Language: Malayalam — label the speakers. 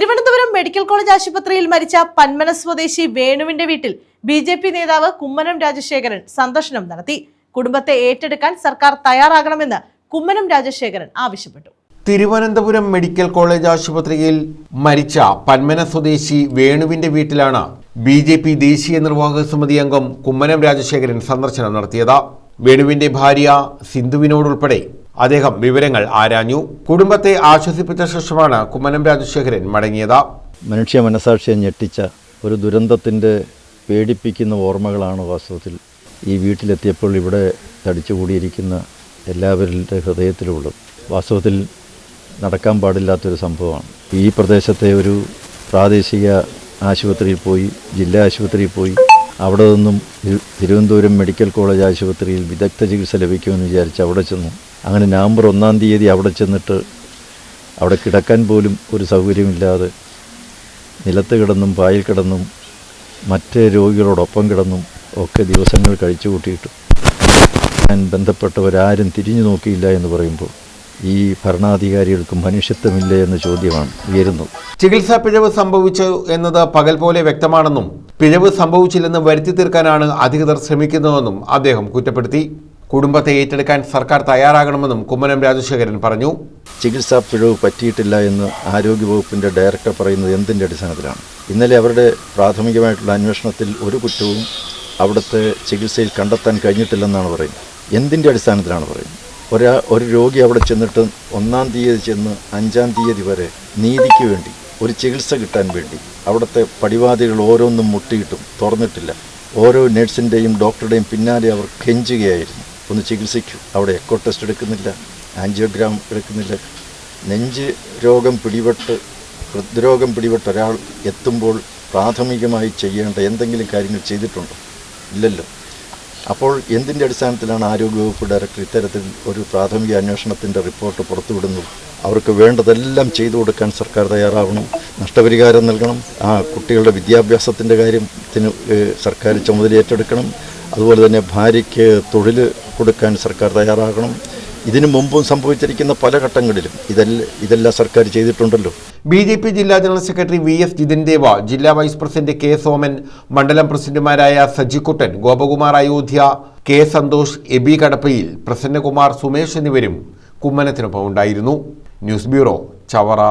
Speaker 1: തിരുവനന്തപുരം മെഡിക്കൽ കോളേജ് ആശുപത്രിയിൽ മരിച്ച പന്മന സ്വദേശി വേണുവിന്റെ വീട്ടിൽ ബി ജെ പി നേതാവ് കുമ്മനം രാജശേഖരൻ സന്ദർശനം നടത്തി. കുടുംബത്തെ ഏറ്റെടുക്കാൻ സർക്കാർ തയ്യാറാകണമെന്ന് കുമ്മനം രാജശേഖരൻ ആവശ്യപ്പെട്ടു.
Speaker 2: തിരുവനന്തപുരം മെഡിക്കൽ കോളേജ് ആശുപത്രിയിൽ മരിച്ച പന്മന സ്വദേശി വേണുവിന്റെ വീട്ടിലാണ് ബി ജെ പി ദേശീയ നിർവാഹക സമിതി അംഗം കുമ്മനം രാജശേഖരൻ സന്ദർശനം നടത്തിയത്. വേണുവിന്റെ ഭാര്യ സിന്ധുവിനോടുൾപ്പെടെ അദ്ദേഹം വിവരങ്ങൾ ആരാഞ്ഞു. കുടുംബത്തെ ആശ്വസിപ്പിച്ച ശേഷമാണ് കുമ്മനം രാജശേഖരൻ മടങ്ങിയത്.
Speaker 3: മനുഷ്യ മനസാക്ഷിയെ ഞെട്ടിച്ച ഒരു ദുരന്തത്തിന്റെ പേടിപ്പിക്കുന്ന ഓർമ്മകളാണ് വാസ്തവത്തിൽ ഈ വീട്ടിലെത്തിയപ്പോൾ ഇവിടെ തടിച്ചുകൂടിയിരിക്കുന്ന എല്ലാവരുടെ ഹൃദയത്തിലുള്ളത്. വാസ്തവത്തിൽ നടക്കാൻ പാടില്ലാത്തൊരു സംഭവമാണ്. ഈ പ്രദേശത്തെ ഒരു പ്രാദേശിക ആശുപത്രിയിൽ പോയി ജില്ലാ ആശുപത്രിയിൽ പോയി അവിടെ നിന്നും തിരു- തിരുവനന്തപുരം മെഡിക്കൽ കോളേജ് ആശുപത്രിയിൽ വിദഗ്ധ ചികിത്സ ലഭിക്കുമെന്ന് വിചാരിച്ച് അവിടെ ചെന്നു. അങ്ങനെ നവംബർ ഒന്നാം തീയതി അവിടെ ചെന്നിട്ട് അവിടെ കിടക്കാൻ പോലും ഒരു സൗകര്യമില്ലാതെ നിലത്ത് കിടന്നും പായിൽ കിടന്നും മറ്റ് രോഗികളോടൊപ്പം കിടന്നും ഒക്കെ ദിവസങ്ങൾ കഴിച്ചു കൂട്ടിയിട്ടു ഞാൻ ബന്ധപ്പെട്ടവരാരും തിരിഞ്ഞു നോക്കിയില്ല എന്ന് പറയുമ്പോൾ ഈ ഭരണാധികാരികൾക്ക് മനുഷ്യത്വമില്ല എന്ന ചോദ്യമാണ് ഉയരുന്നത്.
Speaker 2: ചികിത്സാ പിഴവ് സംഭവിച്ചു എന്നത് പകൽ പോലെ വ്യക്തമാണെന്നും പിഴവ് സംഭവിച്ചില്ലെന്ന് വരുത്തി തീർക്കാനാണ് അധികൃതർ ശ്രമിക്കുന്നതെന്നും അദ്ദേഹം കുറ്റപ്പെടുത്തി. കുടുംബത്തെ ഏറ്റെടുക്കാൻ സർക്കാർ തയ്യാറാകണമെന്നും കുമ്മനം രാജശേഖരൻ പറഞ്ഞു.
Speaker 3: ചികിത്സാ പിഴവ് പറ്റിയിട്ടില്ല എന്ന് ആരോഗ്യവകുപ്പിന്റെ ഡയറക്ടർ പറയുന്നത് എന്തിന്റെ അടിസ്ഥാനത്തിലാണ്? ഇന്നലെ അവരുടെ പ്രാഥമികമായിട്ടുള്ള അന്വേഷണത്തിൽ ഒരു കുറ്റവും അവിടുത്തെ ചികിത്സയിൽ കണ്ടെത്താൻ കഴിഞ്ഞിട്ടില്ലെന്നാണ് പറയുന്നത്. എന്തിന്റെ അടിസ്ഥാനത്തിലാണ് പറയുന്നത്? ഒരാ ഒരു രോഗി അവിടെ ചെന്നിട്ട് ഒന്നാം തീയതി ചെന്ന് അഞ്ചാം തീയതി വരെ നീതിക്ക് വേണ്ടി ഒരു ചികിത്സ കിട്ടാൻ വേണ്ടി അവിടുത്തെ പടിവാതികൾ ഓരോന്നും മുട്ടിയിട്ടും തുറന്നിട്ടില്ല. ഓരോ നഴ്സിന്റെയും ഡോക്ടറുടെയും പിന്നാലെ അവർ കെഞ്ചുകയായിരുന്നു. ഒന്ന് ചികിത്സിക്കൂ. അവിടെ എക്കോ ടെസ്റ്റ് എടുക്കുന്നില്ല ആൻജിയോഗ്രാം എടുക്കുന്നില്ല. നെഞ്ച് രോഗം പിടിപെട്ട് ഹൃദ്രോഗം പിടിപെട്ട ഒരാൾ എത്തുമ്പോൾ പ്രാഥമികമായി ചെയ്യേണ്ട എന്തെങ്കിലും കാര്യങ്ങൾ ചെയ്തിട്ടുണ്ടോ? ഇല്ലല്ലോ. അപ്പോൾ എന്തിന്റെ അടിസ്ഥാനത്തിലാണ് ആരോഗ്യവകുപ്പ് ഡയറക്ടർ ഇത്തരത്തിൽ ഒരു പ്രാഥമിക അന്വേഷണത്തിന്റെ റിപ്പോർട്ട് പുറത്തുവിടുന്നത്? അവർക്ക് വേണ്ടതെല്ലാം ചെയ്തു കൊടുക്കാൻ സർക്കാർ തയ്യാറാവണം. നഷ്ടപരിഹാരം നൽകണം. ആ കുട്ടികളുടെ വിദ്യാഭ്യാസത്തിന്റെ കാര്യത്തിന് സർക്കാർ ചുമതല ഏറ്റെടുക്കണം അതുപോലെ തന്നെ ഭാര്യയ്ക്ക് തൊഴിൽ കൊടുക്കാൻ സർക്കാർ തയ്യാറാകണം. ഇതിനു മുമ്പും സംഭവിച്ചിരിക്കുന്ന പല ഘട്ടങ്ങളിലും ഇതെല്ലാം ഇതെല്ലാം സർക്കാർ ചെയ്തിട്ടുണ്ടല്ലോ.
Speaker 2: ബി ജെ പി ജില്ലാ general secretary V S Jithin Deva ജില്ലാ വൈസ് പ്രസിഡന്റ് കെ സോമൻ മണ്ഡലം പ്രസിഡന്റുമാരായ സജിക്കുട്ടൻ ഗോപകുമാർ അയോധ്യ കെ സന്തോഷ് എബി കടപ്പയിൽ പ്രസന്നകുമാർ സുമേഷ് എന്നിവരും കുമ്മനത്തിനൊപ്പം ഉണ്ടായിരുന്നു ന്യൂസ് ബ്യൂറോ ചവറ.